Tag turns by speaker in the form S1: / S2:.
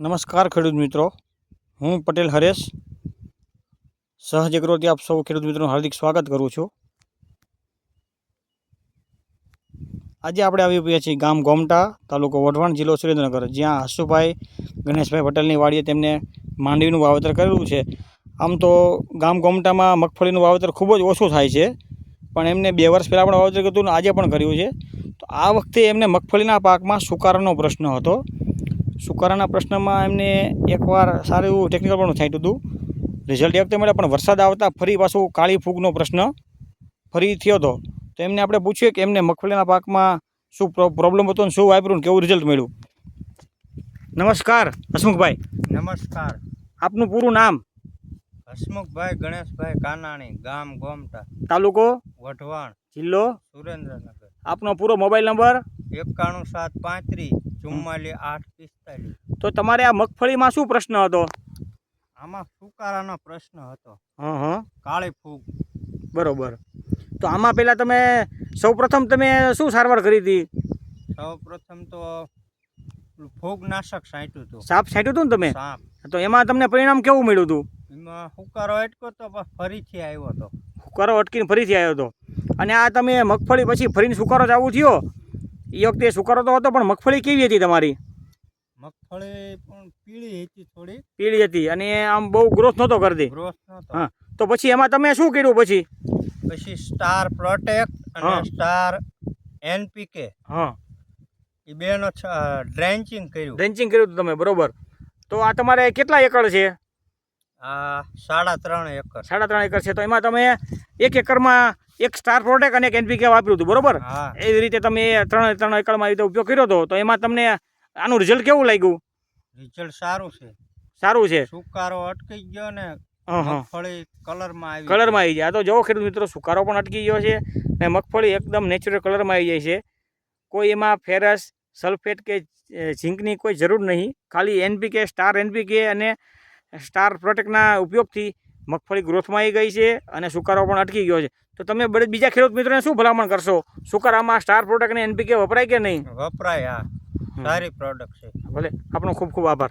S1: નમસ્કાર ખેડૂત મિત્રો. હું પટેલ હરેશ. સહજ એગ્રોથી આપ સૌ ખેડૂત મિત્રોનું હાર્દિક સ્વાગત કરું છું. આજે આપણે આવી ગયા છીએ ગામ ગોમટા, તાલુકો વઢવાણ જિલ્લો સુરેન્દ્રનગર, જ્યાં હસુભાઈ ગણેશભાઈ પટેલની વાડીએ તેમને માંડવીનું વાવેતર કરેલું છે. આમ તો ગામ ગોમટામાં મગફળીનું વાવેતર ખૂબ જ ઓછું થાય છે, પણ એમને બે વર્ષ પહેલાં પણ વાવેતર કર્યું અને આજે પણ કર્યું છે. તો આ વખતે એમને મગફળીના પાકમાં સુકારાનો પ્રશ્ન હતો? સુકારાના પ્રશ્નમાં એમને એકવાર સારું એવું ટેકનિકલ પણ છાંટ્યું હતું. રિઝલ્ટ એ વખતે મળ્યા પણ વરસાદ આવતા ફરી પાછું કાળી ફૂગનો પ્રશ્ન ફરી થયો હતો. તો એમને આપણે પૂછ્યું કે એમને મગફળીના પાકમાં શું પ્રોબ્લેમ હતો અને શું વાપર્યું ને કેવું રિઝલ્ટ મળ્યું? નમસ્કાર હસમુખભાઈ.
S2: નમસ્કાર.
S1: આપનું પૂરું નામ?
S2: હસમુખભાઈ ગણેશભાઈ કાનાણી ગામ ગોમટા.
S1: તાલુકો?
S2: વઢવાણ.
S1: જિલ્લો?
S2: સુરેન્દ્રનગર.
S1: આપનો પૂરો મોબાઈલ નંબર?
S2: એકાણું સાત પાંત્રીસ ચુમ્માલીસ આઠ
S1: તો તમારે આ મગફળીમાં શું પ્રશ્ન હતો?
S2: આમાં સુકારાનો પ્રશ્ન હતો.
S1: હં હં.
S2: કાળી ફૂગ.
S1: બરોબર. તો આમાં પહેલાં તમે સૌપ્રથમ તમે શું સારવાર કરી હતી?
S2: સૌપ્રથમ તો ફૂગ નાશક છાંટ્યું હતું.
S1: સાપ છાંટ્યું હતું ને તમે?
S2: સાપ.
S1: તો એમાં તમને પરિણામ કેવું મળ્યું હતું?
S2: એમાં હુકારો અટકો તો ફરીથી આવ્યો હતો.
S1: હુકારો અટકીને ફરીથી આવ્યો હતો. અને આ તમે મગફળી પછી ફરીને સુકારો જ આવું થયો? એ વખતે સુકારો તો હતો પણ મગફળી કેવી હતી તમારી?
S2: મગફળી પણ પીળી હતી થોડી.
S1: પીળી હતી અને આમ બહુ ગ્રોથ નહોતો કરતી.
S2: ગ્રોથ નહોતો.
S1: હા. તો પછી એમાં તમે શું કર્યું પછી?
S2: પછી સ્ટાર પ્રોટેક્ટ. અને સ્ટાર એનપીકે
S1: હા.
S2: એ બેનો ડ્રેન્ચિંગ કર્યું.
S1: ડ્રેન્ચિંગ કર્યું હતું તમે બરોબર. તો આ તમારે કેટલા એકર છે?
S2: આ સાડા ત્રણ એકર.
S1: સાડા ત્રણ એકર છે. તો એમાં તમે એક એકરમાં એક સ્ટાર પ્રોટેક્ટ અને એક એનપીકે વાપર્યું હતું બરોબર? એવી રીતે તમે ત્રણ ત્રણ એકરમાં રીતે ઉપયોગ કર્યો હતો. તો એમાં તમને આનું રિઝલ્ટ કેવું લાગ્યું?
S2: રિઝલ્ટ સારું છે.
S1: સારું છે?
S2: સુકારો અટકી ગયો ને મગફળી કલરમાં આવી
S1: કલરમાં આવી જાય. આ તો જો ખેડૂત મિત્રો સુકારો પણ અટકી ગયો છે ને મગફળી એકદમ નેચરલ કલરમાં આવી જાય છે. કોઈ એમાં ફેરસ સલ્ફેટ કે ઝીંકની કોઈ જરૂર નહીં. ખાલી એનપીકે સ્ટાર એનપીકે અને સ્ટાર પ્રોટેક્ટના ઉપયોગથી મગફળી ગ્રોથમાં આવી ગઈ છે અને સુકારો પણ અટકી ગયો છે. તો તમે બીજા ખેડૂત મિત્રોને શું ભલામણ કરશો? સુકારામાં સ્ટાર પ્રોટેક્ટ અને એનપીકે વપરાય કે નહીં?
S2: વપરાય હા. સારી પ્રોડક્ટ છે.
S1: ભલે. આપણો ખૂબ ખૂબ આભાર.